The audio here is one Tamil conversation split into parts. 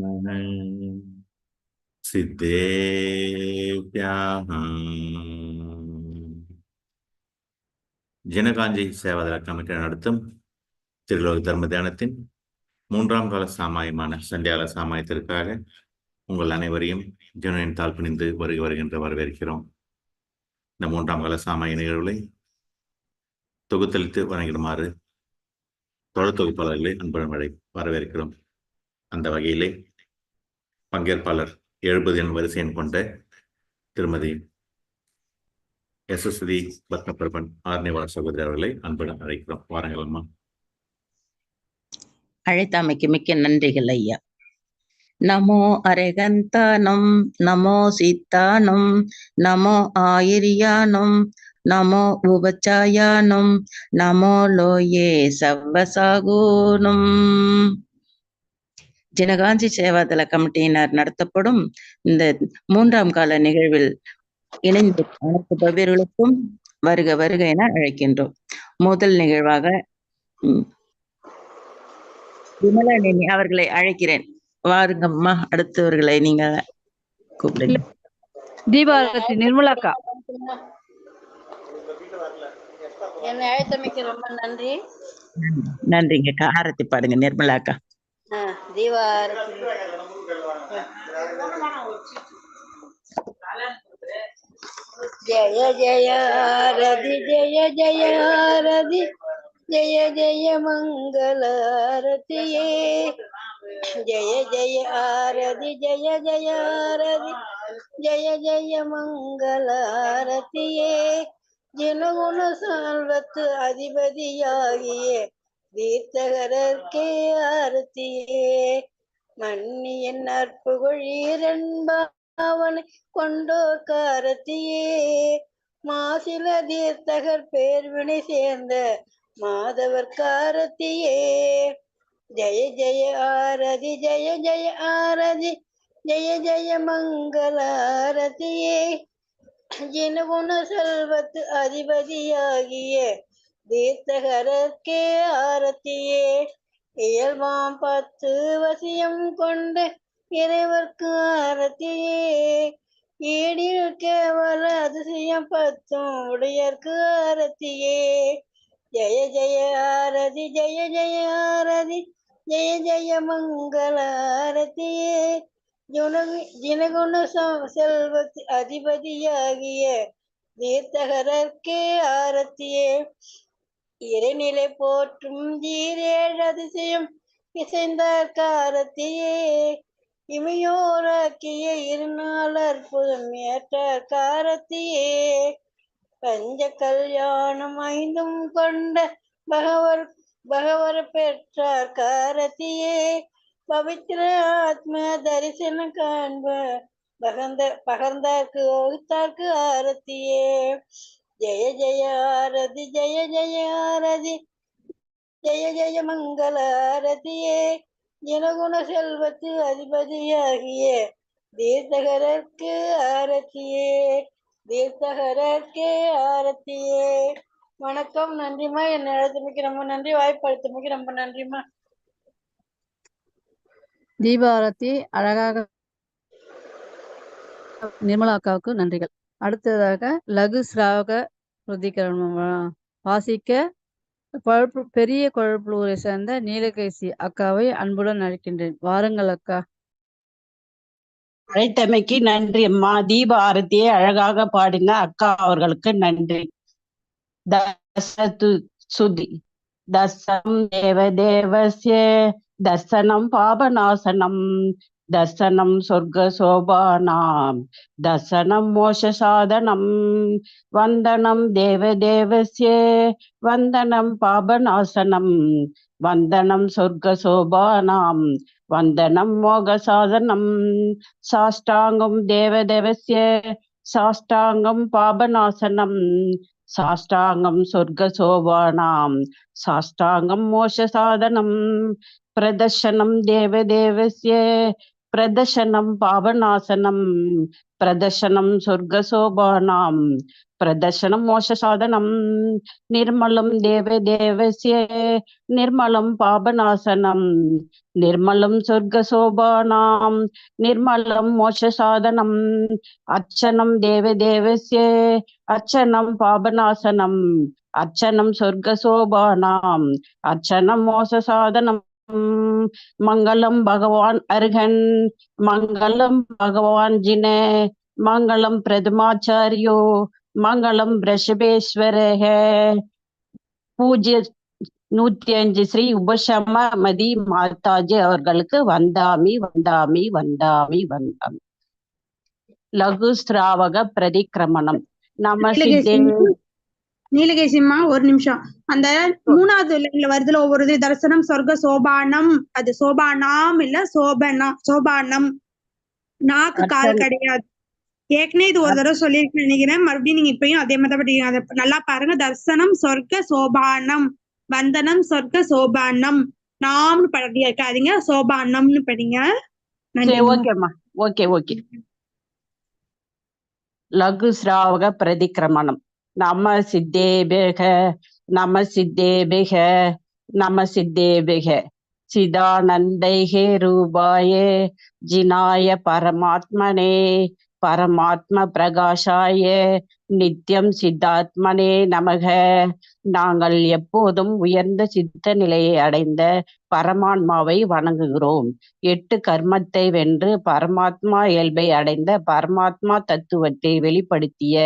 நம. சித்தேபியாக ஜனகாஞ்சி சேவாதர கமிட்டி நடத்தும் திருலோக தர்ம தியானத்தின் மூன்றாம் கால சாமாயமான சண்டியால சாமாயத்திற்காக உங்கள் அனைவரையும் ஜனனின் தாழ்பிணிந்து வருகை வருகின்ற வரவேற்கிறோம். இந்த மூன்றாம் கால சாமாய நிகழ்வுகளை தொகுத்தளித்து வணங்கிடுமாறு தொழில் தொகுப்பாளர்களை அன்புடன் வரவேற்கிறோம். அந்த வகையிலே பங்கேற்பாளர் எழுபது என் வரிசை எண் கொண்ட திருமதி யசஸ்வதி பத்மபிரபன் ஆர்னிவார சகோதரி அவர்களை அன்புடன் அழைக்கிறோம். வாருங்கள் அம்மா. அழைத்தமைக்கு மிக்க நன்றிகள் ஐயா. நமோ அரகந்தானம் நமோ சித்தானம் நமோ ஆயிரியானம் நமோ உபச்சாயானம் நமோ லோயே சவ்வசாகூனம் ஜனகாஞ்சி சேவாதள கமிட்டியினர் நடத்தப்படும் இந்த மூன்றாம் கால நிகழ்வில் இணைந்து அனைத்து பவ்யர்களுக்கும் வருக வருக என அழைக்கின்றோம். முதல் நிகழ்வாக ம், விமலாநேனி அவர்களை அழைக்கிறேன். வாருங்கம்மா அடுத்தவர்களை நீங்க கூப்பிடுங்க. தீபாவளி நிர்மலாக்கா. என்னை அழைத்தமைக்கு ரொம்ப நன்றி. நன்றிங்கக்கா. ஆரத்தி பாடுங்க நிர்மலாக்கா. ஆ, தீபாரத்தி ஜய ஜய ஆரதி ஜய ஜய ஆரதி. ஜய ஜய மங்கள ஆரதியே. ஜய ஜய ஆரதி ஜய ஜய ஆரதி. ஜய ஜய மங்களாரதியே ஜனகுண சால்வத்து அதிபதியாகியே. தீர்த்தகரர்க்கே ஆரத்தியே. மன்னியன் நற்புகழீரன்பாவனை கொண்டோர் காரத்தியே. மாசில தீர்த்தகர் பேர்வினை சேர்ந்த மாதவர் காரத்தியே. ஜெய ஜெய ஆரதி ஜெய ஜெய ஆரதி ஜெய ஜெய மங்கள ஆரதியே ஜனகுண செல்வத்து அதிபதியாகிய தீர்த்தகரர்க்கே ஆரத்தியே. இயல்பாம் பத்து வசியம் கொண்ட இறைவர்க்கு ஆரத்தியே. ஈடில் கேவல அதிசயம் பத்தும் உடையர்க்கு ஆரத்தியே. ஜெய ஜெய ஆரதி ஜெய ஜெய ஆரதி ஜெய ஜெய மங்கள ஆரத்தியே. ஜுனகு ஜினகுண ச- அதிபதியாகிய தீர்த்தகரர்க்கே ஆரத்தியே. இறைநிலை போற்றும் தீரேழு அதிசயம் இசைந்தார் காரத்தியே. இமையோராக்கிய இருநாள் அற்புதம் ஏற்ற காரத்தியே. பஞ்ச கல்யாணம் ஐந்தும் கொண்ட பகவர் பகவர் பெற்றார் காரத்தியே. பவித்திர ஆத்ம தரிசனம் காண்ப பகந்த பகர்ந்தார்க்கு வகுத்தார்க்கு ஆரத்தியே ஜெய ஜெய ஆரதி ஜெய ஜெய ஆரதி. ஜெய ஜெய மங்கள ஆரதியே. ஜனகுண செல்வத்து அதிபதியாகிய தீர்த்தகரர்க்கு ஆரத்தியே. தீர்த்தகரர்க்கே ஆரத்தியே. வணக்கம் நன்றிம்மா. என்னை அழைத்தமைக்கு ரொம்ப நன்றி. வாய்ப்பு ரொம்ப நன்றிம்மா. தீபாரதி அழகாக நிர்மலா அக்காவுக்கு நன்றிகள். அடுத்ததாக லகு ஸ்ராவக ருதிகரணம் வாசிக்க குழப்பு பெரிய குழப்பலூரை சேர்ந்த நீலகேசி அக்காவை அன்புடன் அழைக்கின்றேன். வாருங்கள் அக்கா. அழைத்தமைக்கு நன்றி அம்மா. தீப ஆரத்தியை அழகாக பாடின அக்கா அவர்களுக்கு நன்றி. தசது சுதி. தசம் தேவ தேவசிய தர்சனம் பாபநாசனம். தசனம் சொர்க்க சோபானாம். தசனம் மோஷ சாதனம் வந்தனம் தேவ தேவஸ்ய வந்தனம் பாபநாசனம் வந்தனம் சொர்க்க சோபானாம் வந்தனம் மோக சாதனம் சாஷ்டாங்கம் தேவதேவஸ்ய சாஷ்டாங்கம் பாபநாசனம் சாஷ்டாங்கம் சொர்க்க சோபானாம் சாஷ்டாங்கம் மோஷ சாதனம் பிரதர்சனம் பாவநாசனம் பிரதர்சனம் சொர்க்கசோபானாம் பிரதர்சனம் மோஷ சாதனம் நிர்மலம் தேவ தேவசிய நிர்மலம் பாபநாசனம் நிர்மலம் சொர்க்கசோபானாம் நிர்மலம் மோஷ சாதனம் அர்ச்சனம் தேவ தேவசிய அர்ச்சனம் பாபநாசனம் அர்ச்சனம் சொர்க்கசோபானாம் அர்ச்சனம் மோச சாதனம் மங்களம் பகவான் அருகன் மங்களம் பகவான் ஜின மங்களம் பிரதமாச்சாரியோ மங்களம் பிரஷபேஸ்வரக பூஜ்ய நூத்தி அஞ்சு ஸ்ரீ உபசம மதி மாதாஜி அவர்களுக்கு வந்தாமி வந்தாமி வந்தாமி வந்தாமி. லகு ஸ்திராவக பிரதிக்கிரமணம் நம நீலகேசிம்மா ஒரு நிமிஷம். அந்த மூணாவது லைன்ல வருதுல ஒவ்வொரு இது தரிசனம் சொர்க்க சோபானம். அது சோபானாம் இல்ல சோபனா சோபானம். நாக்கு கால். கிடையாது. ஏற்கனவே இது ஒரு தடவை சொல்லியிருக்கேன் நினைக்கிறேன். மறுபடியும் நீங்க இப்பயும் அதே மாதிரி படிக்கிறீங்க. அதை நல்லா பாருங்க. தரிசனம் சொர்க்க சோபானம். வந்தனம் சொர்க்க சோபானம். நாம்னு படிக்காதீங்க சோபானம்னு படிங்க. ஓகேம்மா. Okay okay. லகு ஸ்ராவக பிரதிக்கிரமணம் நம சித்தேபிக நம சித்தேபிக நம சித்தேபிக சிதானந்தைகே ரூபாயே ஜினாய பரமாத்மனே பரமாத்ம பிரகாஷாய நித்யம் சித்தாத்மனே நமக. நாங்கள் எப்போதும் உயர்ந்த சித்த நிலையை அடைந்த பரமாத்மாவை வணங்குகிறோம். எட்டு கர்மத்தை வென்று பரமாத்மா இயல்பை அடைந்த பரமாத்மா தத்துவத்தை வெளிப்படுத்திய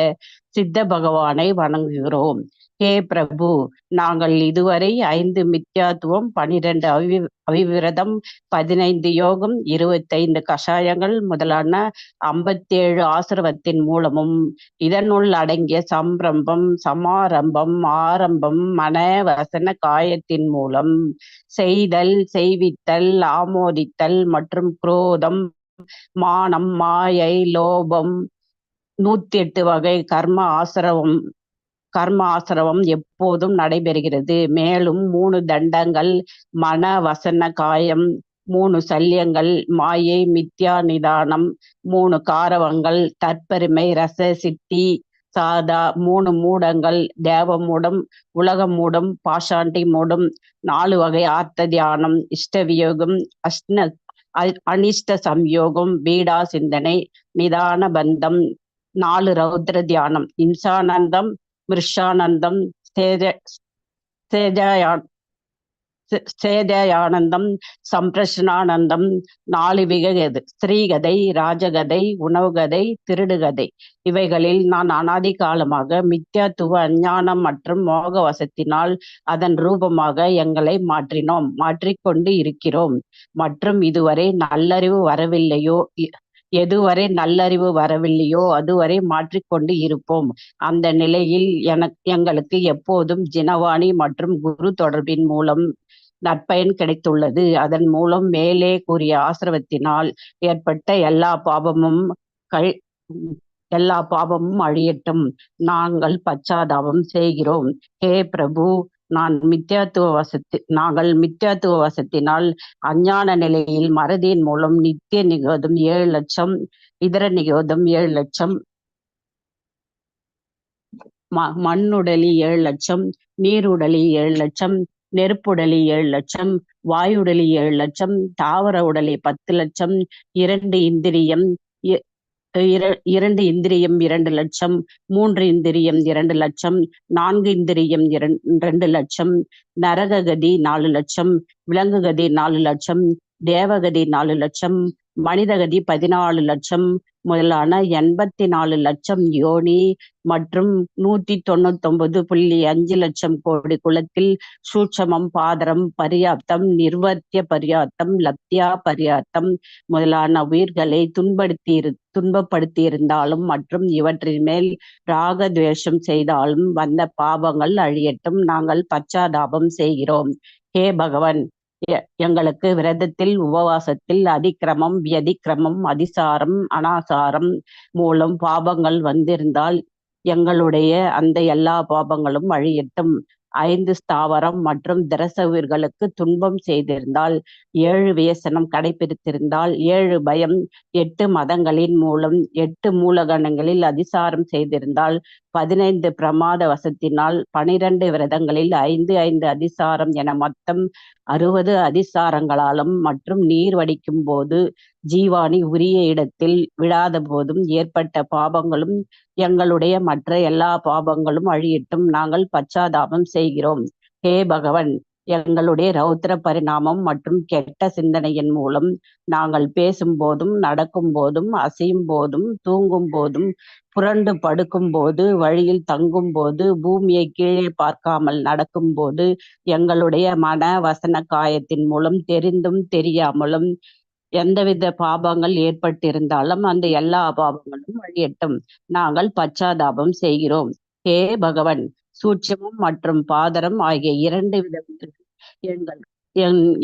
சித்த பகவானை வணங்குகிறோம். ஹே பிரபு நாங்கள் இதுவரை ஐந்து மித்யாத்துவம் பனிரெண்டு அவி அவிவிரதம் பதினைந்து யோகம் இருபத்தைந்து கஷாயங்கள் முதலான ஐம்பத்தேழு ஆசிரவத்தின் மூலமும் இதனுள் அடங்கிய சம்பிரம்பம் சமாரம்பம் ஆரம்பம் மன வசன காயத்தின் மூலம் செய்தல் செய்வித்தல் ஆமோதித்தல் மற்றும் குரோதம் மானம் மாயை லோபம் நூத்தி எட்டு வகை கர்ம ஆசிரவம் கர்ம ஆசிரவம் எப்போதும் நடைபெறுகிறது. மேலும் மூணு தண்டங்கள் மன வசன காயம் மூணு சல்யங்கள் மாயை மித்யா நிதானம் மூணு காரவங்கள் தற்பெருமை ரச சித்தி சாதா மூணு மூடங்கள் தேவ மூடம் உலக மூடம் பாஷாண்டி மூடம் நாலு வகை ஆர்த்த தியானம் இஷ்டவியோகம் அஷ்ன அ- அனிஷ்ட சம்யோகம் பீடா சிந்தனை நிதான பந்தம் நாலு ரௌத்ர தியானம் இன்சானந்தம் மிருஷானந்தம் சேஜ சேஜாயான் சேதயானந்தம் சம்பிரஷ்னானந்தம் நாலு விககது ஸ்ரீகதை ராஜகதை உணவுகதை திருடுகதை. இவைகளில் நான் அனாதி காலமாக மித்யாத்துவ அஞ்ஞானம் மற்றும் மோக வசத்தினால் அதன் ரூபமாக எங்களை மாற்றினோம் மாற்றிக்கொண்டு இருக்கிறோம். மற்றும் இதுவரை நல்லறிவு வரவில்லையோ எதுவரை நல்லறிவு வரவில்லையோ அதுவரை மாற்றிக்கொண்டு இருப்போம். அந்த நிலையில் எனக்கு எங்களுக்கு எப்போதும் ஜினவாணி மற்றும் குரு தொடர்பின் மூலம் நற்பயன் கிடைத்துள்ளது. அதன் மூலம் மேலே கூறிய ஆசிரவத்தினால் ஏற்பட்ட எல்லா பாபமும் கழ் எல்லா பாபமும் அழியட்டும். நாங்கள் பச்சாதாபம் செய்கிறோம். ஹே பிரபு நான் மித்யாத்துவ வசத்தி நாங்கள் மித்யாத்துவ வசத்தினால் அஞ்ஞான நிலையில் மறதியின் மூலம் நித்திய நிகோதம் ஏழு லட்சம் இதர நிகோதம் ஏழு லட்சம் மண்ணுடலி ஏழு லட்சம் நீருடலி ஏழு லட்சம் நெருப்புடலி ஏழு லட்சம் வாயுடலி ஏழு லட்சம் தாவர உடலி பத்து லட்சம் இரண்டு இந்திரியம் இ- இர- இரண்டு இந்திரியம் இரண்டு லட்சம் மூன்று இந்திரியம் இரண்டு லட்சம் நான்கு இந்திரியம் இரண்- இரண்டு லட்சம் நரககதி நாலு லட்சம் விலங்குகதி நாலு லட்சம் தேவகதி நாலு லட்சம் மனிதகதி பதினாலு லட்சம் முதலான எண்பத்தி நாலு லட்சம் யோனி மற்றும் நூத்தி தொண்ணூத்தொன்பது புள்ளி அஞ்சு லட்சம் கோடி குலத்தில் சூட்சமம் பாதரம் பரியாப்தம் நிர்வர்த்திய பரியாப்தம் லப்தியா பரியாப்தம் முதலான உயிர்களை துன்படுத்தி இரு துன்பப்படுத்தி இருந்தாலும் மற்றும் இவற்றின் மேல் ராக துவேஷம் செய்தாலும் வந்த பாவங்கள் அழியட்டும். நாங்கள் பச்சாதாபம் செய்கிறோம். ஹே பகவன்! எங்களுக்கு விரதத்தில் உபவாசத்தில் அதிக்கிரமம் வியதிக்கிரமம் அதிசாரம் அனாசாரம் மூலம் பாபங்கள் வந்திருந்தால் எங்களுடைய அந்த எல்லா பாபங்களும் அழியட்டும். ஐந்து ஸ்தாவரம் மற்றும் திரச உயிர்களுக்கு துன்பம் செய்திருந்தால் ஏழு வியசனம் கடைபிடித்திருந்தால் ஏழு பயம் எட்டு மதங்களின் மூலம் எட்டு மூலகணங்களில் அதிசாரம் செய்திருந்தால் பதினைந்து பிரமாத வசத்தினால் பனிரெண்டு விரதங்களில் ஐந்து ஐந்து அதிசாரம் என மொத்தம் அறுபது அதிசாரங்களாலும் மற்றும் நீர் வடிக்கும் போது ஜீவாணி உரிய இடத்தில் விழாத போதும் ஏற்பட்ட பாபங்களும் எங்களுடைய மற்ற எல்லா பாபங்களும் அழியிட்டும். நாங்கள் பச்சாதாபம் செய்கிறோம். ஹே பகவன்! எங்களுடைய ரௌத்திர பரிணாமம் மற்றும் கெட்ட சிந்தனையின் மூலம் நாங்கள் பேசும் போதும் நடக்கும் போதும் அசையும் போதும் தூங்கும் போதும் புரண்டு படுக்கும் போது வழியில் தங்கும் போது பூமியை கீழே பார்க்காமல் நடக்கும் போது எங்களுடைய மன வசன காயத்தின் மூலம் தெரிந்தும் தெரியாமலும் எந்தவித பாபங்கள் ஏற்பட்டிருந்தாலும் அந்த எல்லா பாபங்களும் வழியட்டும். நாங்கள் பச்சாதாபம் செய்கிறோம். ஹே பகவன்! சூட்சமம் மற்றும் பாதரம் ஆகிய இரண்டு விதம் எங்கள்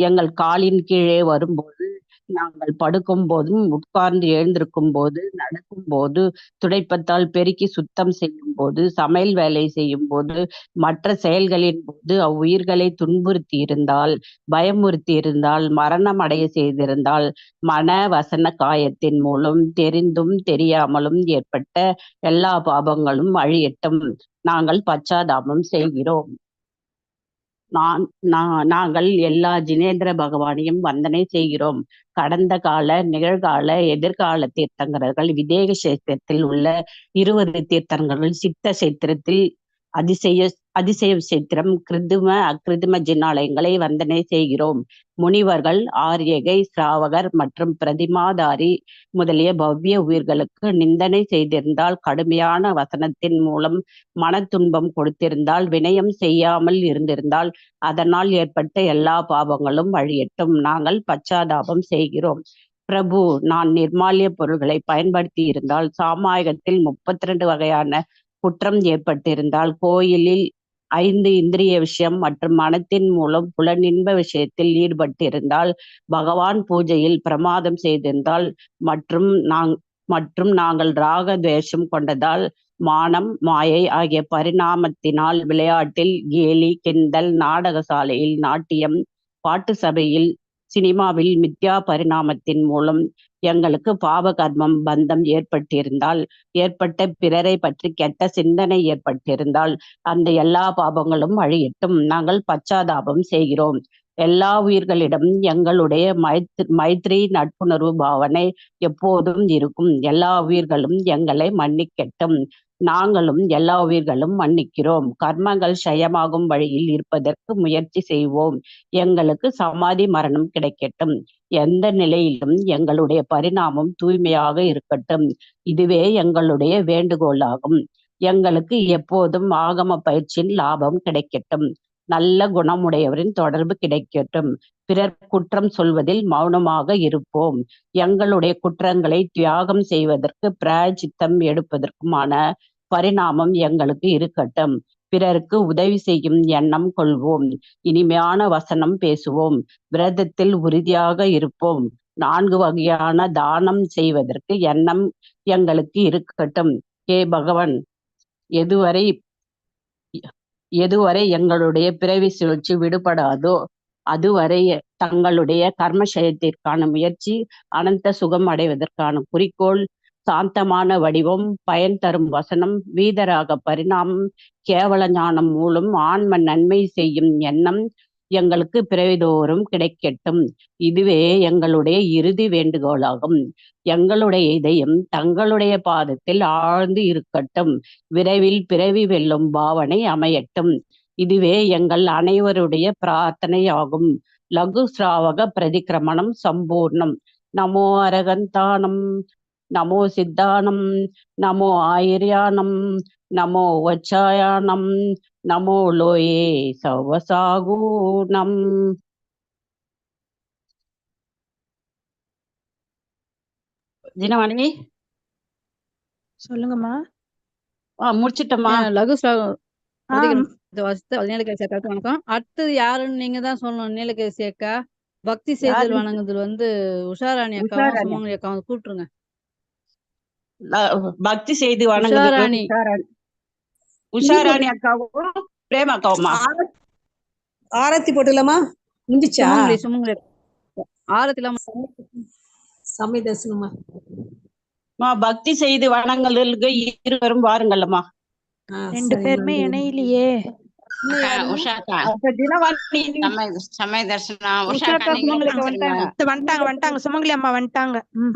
எங்கள் காலின் கீழே வரும்போது நாங்கள் படுக்கும் போதும் உட்கார்ந்து எழுந்திருக்கும் போது நடக்கும் போது துடைப்பத்தால் பெருக்கி சுத்தம் செய்யும் போது சமையல் வேலை செய்யும் போது மற்ற செயல்களின் போது அவ்வுயிர்களை துன்புறுத்தி இருந்தால் பயமுறுத்தி இருந்தால் மரணம் அடைய செய்திருந்தால் மன வசன காயத்தின் மூலம் தெரிந்தும் தெரியாமலும் ஏற்பட்ட எல்லா பாபங்களும் அழியட்டும். நாங்கள் பச்சாதாபம் செய்கிறோம். நான் நான் நாங்கள் எல்லா ஜினேந்திர பகவானையும் வந்தனை செய்கிறோம். கடந்த கால நிகழ்கால எதிர்கால தீர்த்தங்கரர்கள் விதேக சேத்திரத்தில் உள்ள இருபது தீர்த்தங்கர்கள் சித்த சேத்திரத்தில் அதிசய அதிசய சித்திரம் கிருதும அக்கிருதும ஜினாலயங்களை வந்தனை செய்கிறோம். முனிவர்கள் ஆரியகை சிராவகர் மற்றும் பிரதிமாதாரி முதலிய பவ்ய உயிர்களுக்கு நிந்தனை செய்திருந்தால் கடுமையான வசனத்தின் மூலம் மன துன்பம் கொடுத்திருந்தால் வினயம் செய்யாமல் இருந்திருந்தால் அதனால் ஏற்பட்ட எல்லா பாவங்களும் வழியட்டும். நாங்கள் பச்சாதாபம் செய்கிறோம். பிரபு நான் நிர்மாலிய பொருள்களை பயன்படுத்தி இருந்தால் சாமாயகத்தில் முப்பத்தி ரெண்டு வகையான குற்றம் ஏற்பட்டிருந்தால் கோயிலில் ஐந்து இந்திரிய விஷயம் மற்றும் மனத்தின் மூலம் புலனின்ப விஷயத்தில் ஈடுபட்டிருந்தால் பகவான் பூஜையில் பிரமாதம் செய்திருந்தால் மற்றும் நாங் மற்றும் நாங்கள் ராக துவேஷம் கொண்டதால் மானம் மாயை ஆகிய பரிணாமத்தினால் விளையாட்டில் கேலி கிண்டல் நாடகசாலையில் நாட்டியம் பாட்டு சபையில் சினிமாவில் மித்யா பரிணாமத்தின் மூலம் எங்களுக்கு பாவ கர்மம் பந்தம் ஏற்பட்டிருந்தால் ஏற்பட்ட பிறரை பற்றி கெட்ட சிந்தனை ஏற்பட்டிருந்தால் அந்த எல்லா பாபங்களும் அழியட்டும். நாங்கள் பச்சாதாபம் செய்கிறோம். எல்லா உயிர்களிடம் எங்களுடைய மைத்ரி மைத்ரி நட்புணர்வு பாவனை எப்போதும் இருக்கும். எல்லா உயிர்களும் எங்களை மன்னிக்கட்டும். நாங்களும் எல்லா உயிர்களும் மன்னிக்கிறோம். கர்மங்கள் ஷயமாகும் வழியில் இருப்பதற்கு முயற்சி செய்வோம். எங்களுக்கு சமாதி மரணம் கிடைக்கட்டும். எந்த நிலையிலும் எங்களுடைய பரிணாமம் தூய்மையாக இருக்கட்டும். இதுவே எங்களுடைய வேண்டுகோளாகும். எங்களுக்கு எப்போதும் ஆகம பயிற்சியின் லாபம் கிடைக்கட்டும். நல்ல குணமுடையவரின் தொடர்பு கிடைக்கட்டும். பிறர் குற்றம் சொல்வதில் மௌனமாக இருப்போம். எங்களுடைய குற்றங்களை தியாகம் செய்வதற்கு பிராஜித்தம் எடுப்பதற்குமான பரிணாமம் எங்களுக்கு இருக்கட்டும். பிறருக்கு உதவி செய்யும் எண்ணம் கொள்வோம். இனிமையான வசனம் பேசுவோம். விரதத்தில் உறுதியாக இருப்போம். நான்கு வகையான தானம் செய்வதற்கு எண்ணம் எங்களுக்கு இருக்கட்டும். ஹே பகவன் எதுவரை எதுவரை எங்களுடைய பிறவி சுழற்சி விடுபடாதோ அதுவரை தங்களுடைய கர்மசயத்திற்கான முயற்சி அனந்த சுகம் அடைவதற்கான குறிக்கோள் சாந்தமான வடிவம் பயன் தரும் வசனம் வீதராக பரிணாமம் கேவல ஞானம் மூலம் ஆன்ம நன்மை செய்யும் எண்ணம் எங்களுக்கு பிறவிதோறும் கிடைக்கட்டும். இதுவே எங்களுடைய இறுதி வேண்டுகோளாகும். எங்களுடைய இதயம் தங்களுடைய பாதத்தில் ஆழ்ந்து இருக்கட்டும். விரைவில் பிறவி வெல்லும் பாவனை அமையட்டும். இதுவே எங்கள் அனைவருடைய பிரார்த்தனையாகும். லகு சிராவக பிரதிக்கிரமணம் சம்பூர்ணம். நமோ அரகந்தானம். நமோ சித்தானம் நமோ ஆயிர்யானம் நமோ வச்சாயானம் நமோ லோயே சவசாகூனம் தினமணி? சொல்லுங்கம்மா. ஆ முடிச்சிட்டோமா ஆஹ் லகு வாசித்த நீலகேசி அக்காவுக்கு வணக்கம். அடுத்தது யாருன்னு நீங்க தான் சொல்லணும் நீலகேசி அக்கா. பக்தி செய்தல்? வணங்குதல் வந்து உஷாராணி அக்காவும் உஷாராணி. சுமங்கலி அக்காவும் கூப்பிட்டுருங்க பக்தி செய்து வணங்குது. உஷாராணி. அக்காவும் பிரேம் அக்காவுமா? ஆரத்தி போட்டுலாமா சுமங்கலி ஆரத்திலாம் சமய தரிசனமா? அம்மா, பக்தி செய்து வணங்கலுக்கு இருவரும் வாருங்கள்லம்மா. ஆ, ரெண்டு பேருமே. இணையிலையே. வந்துட்டாங்க. வந்துட்டாங்க வந்துட்டாங்க. சுமங்கலி அம்மா வந்துட்டாங்க. ம்.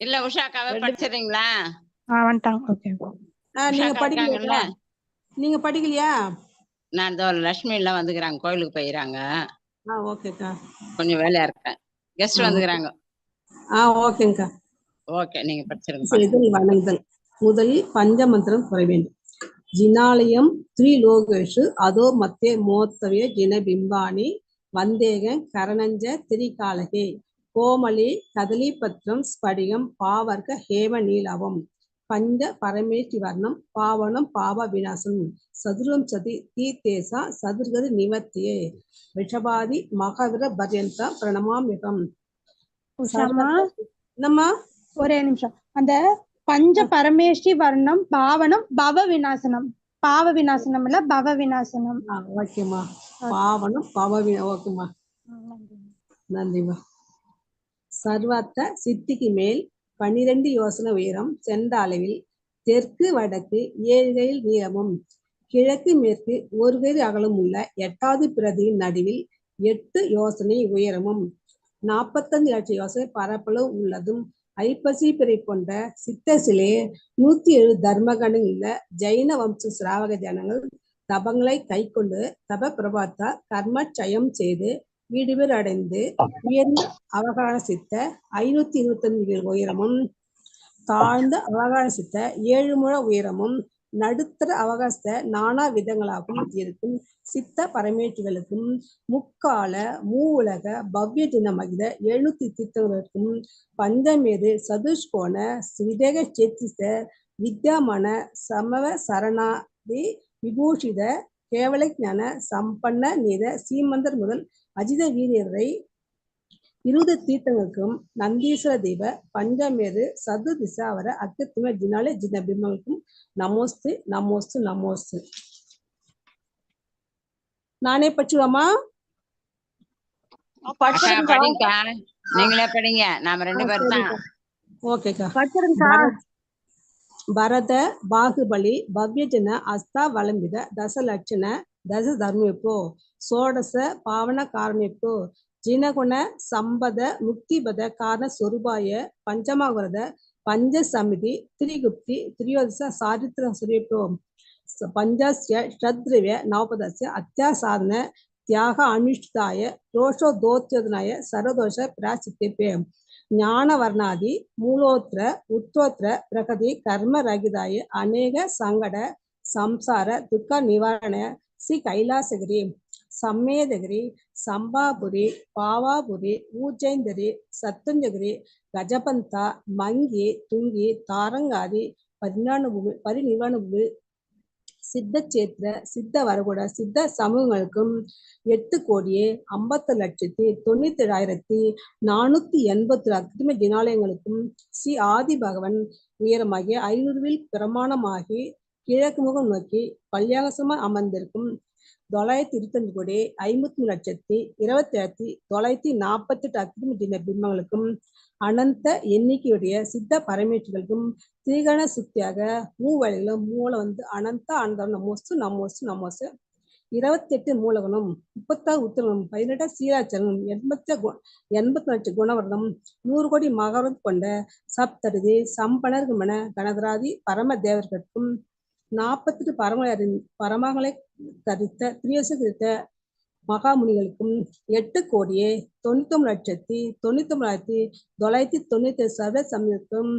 இல்ல உஷாக்காவே படிச்சிடுறீங்களா? ஆ வந்துட்டாங்க. ஓகே. நீங்க படிக்கலையா? நீங்க படிக்கலையா? நான் இதோ லட்சுமி எல்லாம் வந்துக்கிறாங்க. கோயிலுக்கு போயிறாங்க. ஆ ஓகேக்கா. கொஞ்சம் வேலையா இருக்கேன். கெஸ்ட் வந்துக்கிறாங்க. ஆ ஓகேங்கக்கா ஓகே நீங்க படிச்சிருங்க. வணங்குதல். முதலில் பஞ்சமந்திரம் குறை வேண்டும். ஜினாலயம் த்ரிலோகேஷு அதோ மத்தே மோத்தவே ஜின பிம்பானி வந்தேக கரணஞ்ச திரிகாலகே. கோமலி கதலிபத்ரம் ஸ்படிகம் பாவர்க்க ஹேம நீலவம் பஞ்ச பரமேஷ்டி வர்ணம் பாவனம் பாவ விநாசம் சதுரம் சதி தீர்த்தேசா சதுர்கதி நிவர்த்தியே. ரிஷபாதி மகவிர பர்யந்தா பிரணமாமிகம் என்னம்மா? ஒரே நிமிஷம். அந்த பஞ்ச பரமேஷ்டி வர்ணம் பாவனம் பவ விநாசனம். பாவ விநாசனம் இல்ல பவ விநாசனம். ஓகேம்மா. பாவனம் பவவின ஓகேம்மா. நன்றிம்மா. சர்வார்த்த சித்திக்கு மேல் பன்னிரண்டு யோசனை உயரம் சென்ற அளவில் தெற்கு வடக்கு ஏழு கையில் நீளமும் கிழக்கு மேற்கு ஒரு கையில் அகலம் உள்ள எட்டாவது பிரதியின் நடுவில் எட்டு யோசனை உயரமும் நாற்பத்தஞ்சு லட்சம் யோசனை பரப்பளவு உள்ளதும் ஐப்பசி பிறை கொண்ட சித்த சிலையே நூத்தி ஏழு தர்மகணங்கள் உள்ள ஜைன வம்ச சிராவக ஜனங்கள் தபங்களை கைக்கொண்டு தப பிரபாத்தா கர்மச்சயம் செய்து வீடு அடைந்து உயர்ந்த அவகார சித்த ஐநூத்தி இருபத்தஞ்சு உயரமும் தாழ்ந்த அவகான சித்த ஏழு முழ உயரமும் நடுத்தர அவகாச நானா விதங்களாகவும் இருக்கும். சித்த பரமேற்றுகளுக்கும் முக்கால மூவுலக பவ்ய தினமகித எழுநூத்தி தீர்த்தங்களுக்கும் பஞ்சமேரு சதுஷ்கோண ஸ்விதேக சேத்திச வித்யாமான சமவ சரணாதி விபூஷித கேவல ஞான சம்பன்ன நீத சீமந்தர் முதல் அஜித வீரியரை இருபது தீர்த்தங்களுக்கும் நந்தீஸ்வர தெய்வ பஞ்சமேரு சது திசாவர அக்கத்தும ஜினாலே ஜின பிம்பங்களுக்கும் நமோஸ்து நமோஸ்து நமோஸ்து நானே பச்சுவாமா அக்கா படிங்கக்கா நீங்களே படிங்க நாம ரெண்டு பேரும் தான் ஓகேக்கா வச்சிருங்கக்கா ಭರತ ಬಾಹುಬಲಿ ಭವ್ಯಜನ ಹಸ್ತ ವಲಂಬಿತ ದಶಲಕ್ಷಣ దశ ధర్మిపు షోడశ పావన కార్మిపు జినగుణ సంపద ముక్తిపద కారణ స్వరూపాయ పంచమావరద పంచ సమితి త్రిగుప్తి త్రియోదశ చారిత్ర స్వరూపు పంచస్య షద్రివ్య నవపదస్య అత్యాసాధన தியாக அனுஷ்டிதாய ரோஷோ தோத்தியதனாய சரதோஷ பிராசித்தே ஞான வர்ணாதி மூலோத்திர உத்தோத்திர பிரகதி கர்ம ரகிதாய அநேக சங்கட சம்சார துக்க நிவாரண ஸ்ரீ கைலாசகிரி சம்மேதகிரி சம்பாபுரி பாவாபுரி ఊజ్జైందరి సత్తుంజగిరి கஜபந்தா மங்கி துங்கி తారంగాది பரிணானுபூமி பரிநிர்வாணபூமி சித்த சேத்திர சித்த வரகுட சித்த சமூகங்களுக்கும் எட்டு கோடியே ஐம்பத்தி லட்சத்தி தொண்ணூத்தி ஏழாயிரத்தி நானூத்தி எண்பத்தி அக்கிரம ஜினாலயங்களுக்கும் ஸ்ரீ ஆதி பகவன் உயரமாகிய ஐநூறுவில் பிரமாணமாகி கிழக்கு முகம் நோக்கி பல்யாகசமா அமர்ந்திருக்கும் தொள்ளாயிரத்தி இருபத்தஞ்சு கோடி ஐம்பத்தி மூணு லட்சத்தி இருபத்தி ஏழாயிரத்தி தொள்ளாயிரத்தி நாற்பத்தி எட்டு அக்ரிம பிம்பங்களுக்கும் அனந்த எண்ணிக்கையுடைய சித்த பரமேற்றுகளுக்கும் திரிகண சுத்தியாக மூவழிகளும் மூலம் வந்து அனந்த அனந்தம் நமோசு நமோசு நமோசு இருபத்தி எட்டு மூலகனும் முப்பத்தாறு உத்தரவனும் பதினெட்ட சீராச்சரனும் எண்பத்தி எண்பத்தி லட்சம் குணவரனும் நூறு கோடி மகரம் கொண்ட சப்தருதி சம்பனர்கமன கணதராதி பரம தேவர்களுக்கும் நாற்பத்தெட்டு பரம பரமங்களை தரித்த திரியச தரித்த மகாமுனிகளுக்கும் எட்டு கோடியே தொண்ணூத்தொம்பது லட்சத்தி தொண்ணூத்தொம்பதாயிரத்தி தொள்ளாயிரத்தி தொண்ணூத்தி சர்வ சமயத்துக்கும்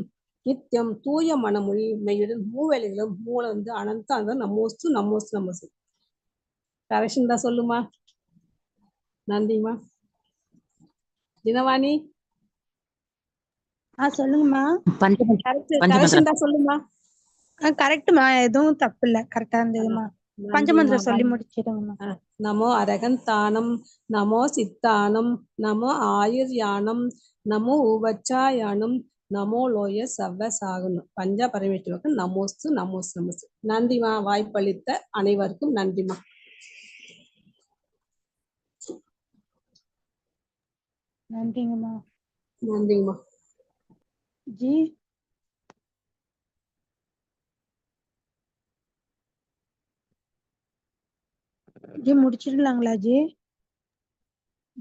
நித்தியம் தூய மனமொழி மெய்யுடன் மூவேலைகளும் மூலம் வந்து அனந்த அந்த நமோஸ்து நமோஸ்து நமோஸ்து. கரெக்ஷன் தான் சொல்லுமா? நன்றிம்மா. தினவாணி? ஆ சொல்லுங்கம்மா. பஞ்சம கரெக்ஷன் தான் சொல்லுமா? கரெக்ட்மா எதுவும் தப்பு இல்ல கரெக்டா இருந்ததுமா பஞ்சமந்திரம் சொல்லி முடிச்சிடுங்கம்மா நமோ அரகந்தானம் நமோ சித்தானம் நமோ ஆயுர்யானம் நமோ உபச்சாயானம் நமோ லோய சவ்வ சாகனம் பஞ்ச பரமேஸ்வருக்கு நமோஸ்து நமோஸ் நமோஸ் நன்றிமா வாய்ப்பளித்த அனைவருக்கும் நன்றிமா நன்றிங்கம்மா நன்றிங்கம்மா ஜி ஜி முடிச்சிடலாங்களா ஜி?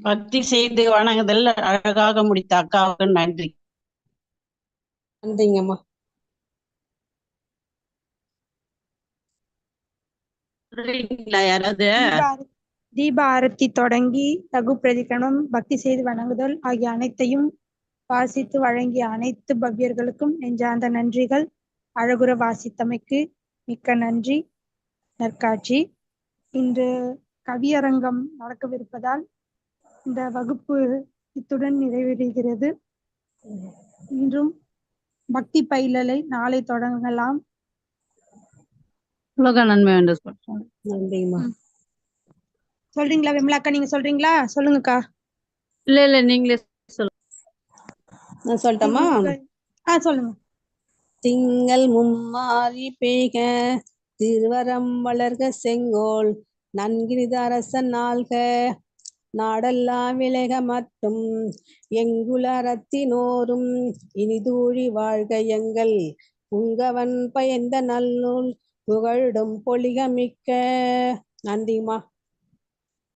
பக்தி செய்து வணங்குதல் அழகாக முடித்த அக்காவுக்கு நன்றி. நன்றிங்கம்மா. யாராவது? தீபா- ஆரத்தி தொடங்கி லகு பிரதிகரணம் பக்தி செய்து வணங்குதல் ஆகிய அனைத்தையும் வாசித்து வழங்கிய அனைத்து பவ்யர்களுக்கும் நெஞ்சார்ந்த நன்றிகள். அழகுற வாசித்தமைக்கு மிக்க நன்றி. நற்காட்சி. இன்று கவியரங்கம் நடக்கவிருப்பதால் இந்த வகுப்பு இத்துடன் நிறைவடைகிறது. இன்றும் பக்தி பயிலலை நாளை தொடங்கலாம். உலக நன்மை என்று சொல்றாங்க நன்றிங்கம்மா சொல்றீங்களா விமலாக்கா நீங்க சொல்றீங்களா? சொல்லுங்கக்கா. இல்ல இல்ல நீங்களே நான் சொல்லட்டுமா? ஆ சொல்லுங்க. திங்கள் மும்மாறி பெய்க திருவரம் வளர்க செங்கோல் நன்கினிது அரசன் நாள்க நாடெல்லாம் விலக மட்டும் எங்குலரத்தினோரும் இனிதூழி வாழ்க எங்கள் உங்கவன் பயந்த நல்லூல் புகழும் பொலிகமிக்க. மிக்க